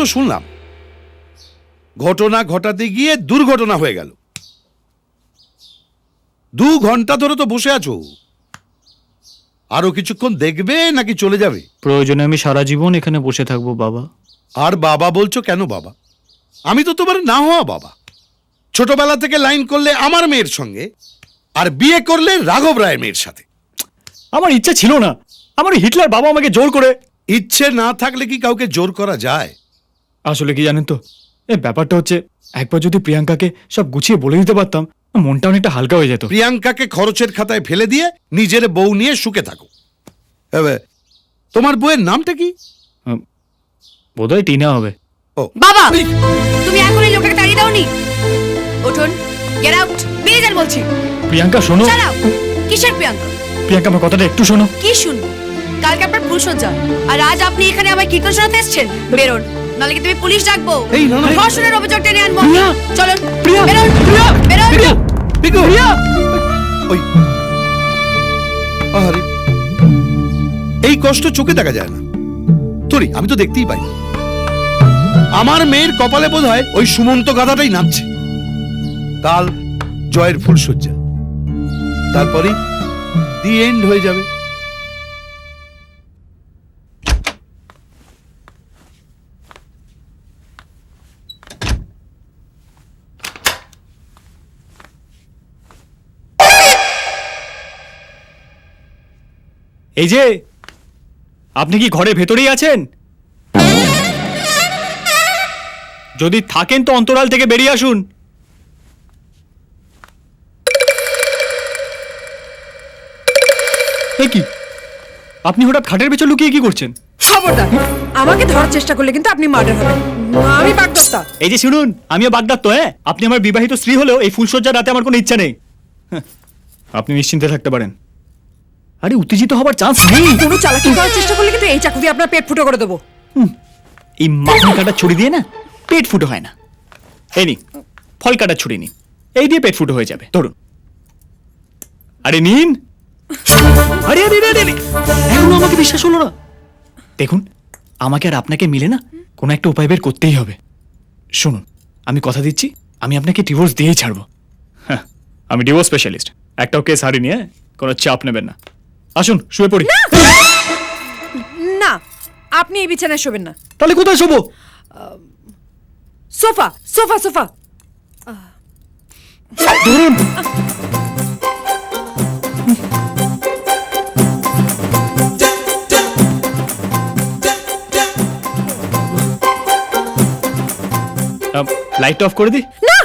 তো শুনলাম। ঘটনা ঘটাতে গিয়ে দুর্ঘটনা হয়ে গেল। দু ঘণ্টা ধরে তো বসে আছো। আরও কিছুক্ষণ দেখবে নাকি চলে যাবে? প্রয়োজনে আমি সারা জীবন এখানে বসে থাকব বাবা। আর বাবা বলছো কেন বাবা? আমি তো তোমার না হওয়া বাবা। ছোটবেলা থেকে লাইন করলে আমার মেয়ের সঙ্গে আর বিয়ে করলে রাঘব রায়ের মেয়ের সাথে। আমার ইচ্ছা ছিল না। আমার হিটলার বাবা আমাকে জোর করে ইচ্ছে না থাকলে কি কাউকে জোর করা যায়? আসলে কি জানেন তো? এই ব্যাপারটা হচ্ছে একবার যদি প্রিয়াঙ্কাকে সব গুছিয়ে বলে দিতে পারতাম মনটা অনেকটা হালকা হয়ে যেত। প্রিয়াঙ্কাকে খরচের খাতায় ফেলে দিয়ে নিজের বউ নিয়ে সুখে থাকো। এবার, তোমার বউয়ের নামটা কি? বোধহয় টিনা হবে। ও। বাবা তুমি এখন এই লোকটাকে তাড়িয়ে দাওনি? উঠুন গেট আউট বেরিয়ে যান বলছি। প্রিয়াঙ্কা শোনো। চালাও। কিসের প্রিয়াঙ্কা? প্রিয়াঙ্কা আমার কথাটা একটু শোনো। কি শুনব কালকে আপনার ফুলসজ্জা আর আজ আপনি এখানে আমার কীর্তন শোনাতে এসেছেন? বেরোন। নাহলে কি তুমি পুলিশ ডাকবো এই, না, না। ধর্ষণের অভিযোগ টেনে আনব! চলুন প্রিয়া! বেরোন প্রিয়া! বেরোন প্রিয়া! পিকু প্রিয়া! ওই আরে এই কষ্ট চোখে দেখা যায় না তোরি আমি তো দেখতেই পাই না। আমার মেয়ের কপালে বোধ হয় ওই সুমন্ত গাধাটাই নামছে কাল জয়ের ফুলসজ্জা তারপরে দি এন্ড হয়ে যাবে এই যে আপনি কি ঘরের ভেতরেই আছেন? যদি থাকেন তো অন্তরাল থেকে বেরিয়ে আসুন। কি? আপনি হঠাৎ খাটের ভেতর লুকিয়ে কি করছেন? খবরদার আমাকে ধরার চেষ্টা করলে কিন্তু আপনি মার্ডার হবেন। আমি বাগদত্তা। এই যে শুনুন আমিও বাগদার তো হ্যাঁ? আপনি আমার বিবাহিত স্ত্রী হলেও এই ফুলসজ্জার রাতে আমার কোনো ইচ্ছা নেই। হ্যাঁ, আপনি নিশ্চিন্তে থাকতে পারেন। আরে উত্তেজিত হবার চান্স নেই। কোনো চালাকি করার চেষ্টা করলে কিন্তু এই চাকু দিয়ে আপনার পেট ফুটো করে দেবো। এই মাখন কাটা ছুরি দিয়ে না পেট ফুটো হয় না। এই নি ফল কাটা ছুরি নিন। এই দিয়ে পেট ফুটো হয়ে যাবে ধরুন। আরে নিন। আরে আরে আরে আরে এখনও আমাকে বিশ্বাস হলো না। দেখুন আমাকে আর আপনাকে মিলে না কোনো একটা উপায় বের করতেই হবে। শুনুন আমি কথা দিচ্ছি আমি আপনাকে ডিভোর্স দিয়েই ছাড়বো। হ্যাঁ আমি ডিভোর্স স্পেশালিস্ট একটাও কেস হারিনি হ্যাঁ কোনো চাপ নেবেন না। আসুন শুয়ে পড়ি। না! আপনি এই বিছানায় শোবেন না। তাহলে কোথায় শোবো? Sofa sofa sofa. ধরুন। লাইট অফ করে দি না!